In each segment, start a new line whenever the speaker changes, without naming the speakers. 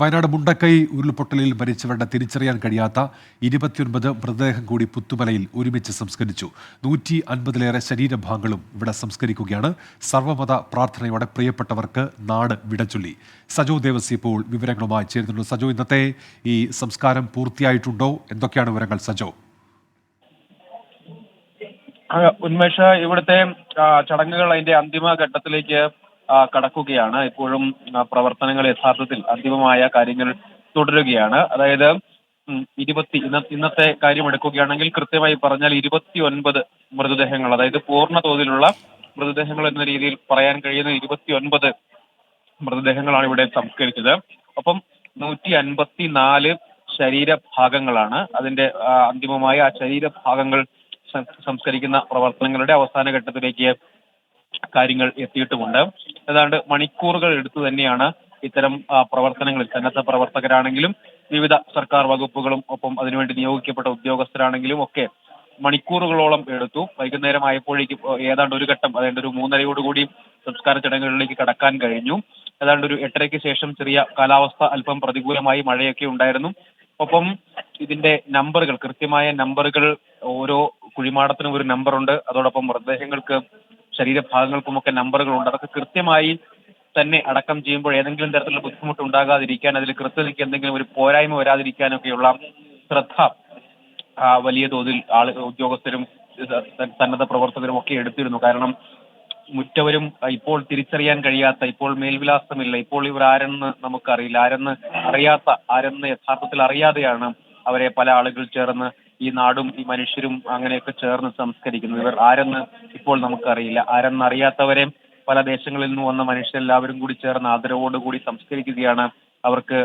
വയനാട് മുണ്ടക്കൈ ഉരുൾപൊട്ടലിൽ മരിച്ചവരുടെ തിരിച്ചറിയാൻ കഴിയാത്ത ഇരുപത്തിയൊൻപത് മൃതദേഹം കൂടി പുത്തുമലയിൽ ഒരുമിച്ച് സംസ്കരിച്ചു. നൂറ്റി അൻപതിലേറെ ശരീരഭാഗങ്ങളും ഇവിടെ സംസ്കരിക്കുകയാണ്. സർവമത പ്രാർത്ഥനയോടെ പ്രിയപ്പെട്ടവർക്ക് നാട് വിടചൊല്ലി സജോ ദേവസി ഇപ്പോൾ വിവരങ്ങളുമായി ചേരുന്നുണ്ട്. സജോ ഇന്നത്തെ ഈ സംസ്കാരം പൂർത്തിയായിട്ടുണ്ടോ? എന്തൊക്കെയാണ് വിവരങ്ങൾ സജോ?
ഉന്മേഷ ഇവിടുത്തെ ചടങ്ങുകൾ അതിന്റെ അന്തിമ ഘട്ടത്തിലേക്ക് കടക്കുകയാണ്. ഇപ്പോഴും പ്രവർത്തനങ്ങൾ യഥാർത്ഥത്തിൽ അന്തിമമായ കാര്യങ്ങൾ തുടരുകയാണ്. അതായത് ഇരുപത്തി ഇന്ന ഇന്നത്തെ കാര്യം എടുക്കുകയാണെങ്കിൽ കൃത്യമായി പറഞ്ഞാൽ ഇരുപത്തി ഒൻപത് മൃതദേഹങ്ങൾ അതായത് പൂർണ തോതിലുള്ള മൃതദേഹങ്ങൾ എന്ന രീതിയിൽ പറയാൻ കഴിയുന്ന ഇരുപത്തി ഒൻപത് മൃതദേഹങ്ങളാണ് ഇവിടെ സംസ്കരിച്ചത്. അപ്പം നൂറ്റി അൻപത്തി നാല് ശരീരഭാഗങ്ങളാണ് അതിന്റെ അന്തിമമായ ആ ശരീരഭാഗങ്ങൾ സംസ്കരിക്കുന്ന പ്രവർത്തനങ്ങളുടെ അവസാന ഘട്ടത്തിലേക്ക് കാര്യങ്ങൾ എത്തിയിട്ടുമുണ്ട്. ഏതാണ്ട് മണിക്കൂറുകൾ എടുത്തു തന്നെയാണ് ഇത്തരം പ്രവർത്തനങ്ങളിൽ സന്നദ്ധ പ്രവർത്തകരാണെങ്കിലും വിവിധ സർക്കാർ വകുപ്പുകളും ഒപ്പം അതിനുവേണ്ടി നിയോഗിക്കപ്പെട്ട ഉദ്യോഗസ്ഥരാണെങ്കിലും ഒക്കെ മണിക്കൂറുകളോളം എടുത്തു. വൈകുന്നേരം ആയപ്പോഴേക്കും ഏതാണ്ട് ഒരു ഘട്ടം അതായത് ഒരു മൂന്നരയോടുകൂടി സംസ്കാര ചടങ്ങുകളിലേക്ക് കടക്കാൻ കഴിഞ്ഞു. ഏതാണ്ട് ഒരു എട്ടരയ്ക്ക് ശേഷം ചെറിയ കാലാവസ്ഥ അല്പം പ്രതികൂലമായി മഴയൊക്കെ ഉണ്ടായിരുന്നു. ഒപ്പം ഇതിന്റെ നമ്പറുകൾ കൃത്യമായ നമ്പറുകൾ ഓരോ കുഴിമാടത്തിനും ഒരു നമ്പറുണ്ട്. അതോടൊപ്പം മൃതദേഹങ്ങൾക്ക് ശരീരഭാഗങ്ങൾക്കുമൊക്കെ നമ്പറുകളുണ്ട്. അതൊക്കെ കൃത്യമായി തന്നെ അടക്കം ചെയ്യുമ്പോൾ ഏതെങ്കിലും തരത്തിലുള്ള ബുദ്ധിമുട്ട് ഉണ്ടാകാതിരിക്കാൻ അതിൽ കൃത്യതയ്ക്ക് എന്തെങ്കിലും ഒരു പോരായ്മ വരാതിരിക്കാനൊക്കെയുള്ള ശ്രദ്ധ വലിയ തോതിൽ ആൾ ഉദ്യോഗസ്ഥരും സന്നദ്ധ പ്രവർത്തകരും ഒക്കെ എടുത്തിരുന്നു. കാരണം മുറ്റവരും ഇപ്പോൾ തിരിച്ചറിയാൻ കഴിയാത്ത ഇപ്പോൾ മേൽവിലാസമില്ല ഇപ്പോൾ ഇവർ ആരെന്ന് നമുക്കറിയില്ല. ആരെന്ന് അറിയാത്ത ആരെന്ന് യഥാർത്ഥത്തിൽ അറിയാതെയാണ് അവരെ പല ആളുകൾ ചേർന്ന് ഈ നാടും ഈ മനുഷ്യരും അങ്ങനെയൊക്കെ ചേർന്ന് സംസ്കരിക്കുന്നത്. ഇവർ ആരെന്ന് ഇപ്പോൾ നമുക്കറിയില്ല. ആരെന്നറിയാത്തവരെ പല ദേശങ്ങളിൽ നിന്ന് വന്ന മനുഷ്യരെല്ലാവരും കൂടി ചേർന്ന് ആദരവോടുകൂടി സംസ്കരിക്കുകയാണ് അവർക്ക്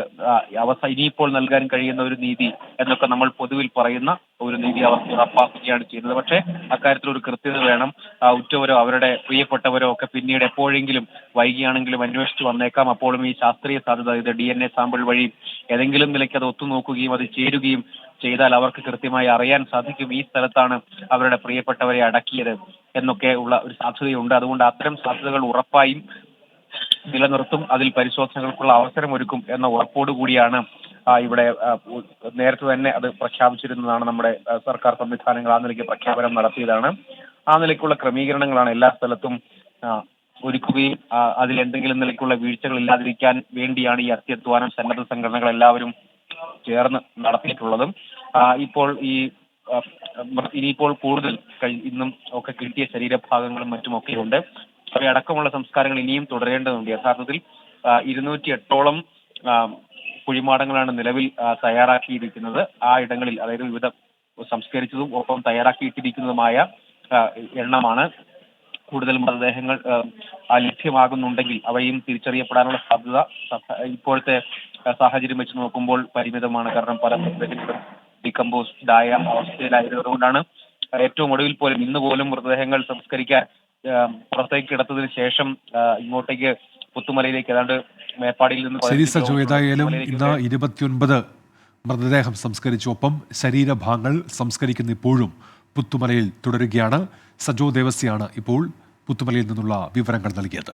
അവസ ഇനിയിപ്പോൾ നൽകാൻ കഴിയുന്ന ഒരു നീതി എന്നൊക്കെ നമ്മൾ പൊതുവിൽ പറയുന്ന ഒരു നീതി അവർക്ക് ഉറപ്പാക്കുകയാണ് ചെയ്യുന്നത്. പക്ഷേ അക്കാര്യത്തിൽ ഒരു കൃത്യത വേണം. ഉറ്റവരോ അവരുടെ പ്രിയപ്പെട്ടവരോ ഒക്കെ പിന്നീട് എപ്പോഴെങ്കിലും വൈകിയാണെങ്കിലും അന്വേഷിച്ച് വന്നേക്കാം. അപ്പോഴും ഈ ശാസ്ത്രീയ സാധ്യത ഇത് ഡി എൻ എ സാമ്പിൾ വഴി ഏതെങ്കിലും നിലയ്ക്ക് അത് ഒത്തുനോക്കുകയും അത് ചേരുകയും ചെയ്താൽ അവർക്ക് കൃത്യമായി അറിയാൻ സാധിക്കും ഈ സ്ഥലത്താണ് അവരുടെ പ്രിയപ്പെട്ടവരെ അടക്കിയത് എന്നൊക്കെ ഉള്ള ഒരു സാധ്യതയുണ്ട്. അതുകൊണ്ട് അത്തരം സാധ്യതകൾ ഉറപ്പായും നിലനിർത്തും അതിൽ പരിശോധനകൾക്കുള്ള അവസരമൊരുക്കും എന്ന ഉറപ്പോടുകൂടിയാണ് കൂടിയാണ് ഇവിടെ നേരത്തെ തന്നെ അത് പ്രഖ്യാപിച്ചിരുന്നതാണ് നമ്മുടെ സർക്കാർ സംവിധാനങ്ങൾ ആ നിലയ്ക്ക് പ്രഖ്യാപനം നടത്തിയതാണ്. ആ നിലയ്ക്കുള്ള ക്രമീകരണങ്ങളാണ് എല്ലാ സ്ഥലത്തും ഒരുക്കുകയും അതിൽ എന്തെങ്കിലും നിലയ്ക്കുള്ള വീഴ്ചകൾ ഇല്ലാതിരിക്കാൻ വേണ്ടിയാണ് ഈ അത്യധ്വാനം സന്നദ്ധ സംഘടനകൾ എല്ലാവരും ചേർന്ന് നടത്തിയിട്ടുള്ളതും. ഇപ്പോൾ ഈ ഇനിയിപ്പോൾ കൂടുതൽ ഇന്നും ഒക്കെ കിട്ടിയ ശരീരഭാഗങ്ങളും മറ്റുമൊക്കെ ഉണ്ട് അവയടക്കമുള്ള സംസ്കാരങ്ങൾ ഇനിയും തുടരേണ്ടതുണ്ട്. യഥാർത്ഥത്തിൽ ഇരുന്നൂറ്റി എട്ടോളം കുഴിമാടങ്ങളാണ് നിലവിൽ തയ്യാറാക്കിയിരിക്കുന്നത്. ആ ഇടങ്ങളിൽ അതായത് വിവിധ സംസ്കരിച്ചതും ഒപ്പം തയ്യാറാക്കിയിട്ടിരിക്കുന്നതുമായ എണ്ണമാണ് കൂടുതൽ മൃതദേഹങ്ങൾ ലഭ്യമാകുന്നുണ്ടെങ്കിൽ അവയും തിരിച്ചറിയപ്പെടാനുള്ള സാധ്യത ഇപ്പോഴത്തെ സാഹചര്യം വെച്ച് നോക്കുമ്പോൾ പരിമിതമാണ്. കാരണം പല മൃതദേഹങ്ങളും ഡികമ്പോസ്ഡ് ആയ അവസ്ഥയിലായതുകൊണ്ടാണ് ഏറ്റവും ഒടുവിൽ പോലും ഇന്ന് പോലും മൃതദേഹങ്ങൾ സംസ്കരിക്കാൻ പുറത്തേക്ക് കിടത്തതിന് ശേഷം ഇങ്ങോട്ടേക്ക് പുത്തുമലയിലേക്ക് ഏതാണ്ട് മേപ്പാടിയിൽ നിന്ന്
ശരി സജോ ഏതായാലും ഇന്ന് ഇരുപത്തിയൊൻപത് മൃതദേഹം സംസ്കരിച്ചു. ഒപ്പം ശരീരഭാഗങ്ങൾ സംസ്കരിക്കുന്ന ഇപ്പോഴും പുത്തുമലയിൽ തുടരുകയാണ്. സജോ ദേവസ്യാണ് ഇപ്പോൾ പുത്തുമലയിൽ നിന്നുള്ള വിവരങ്ങൾ നൽകിയത്.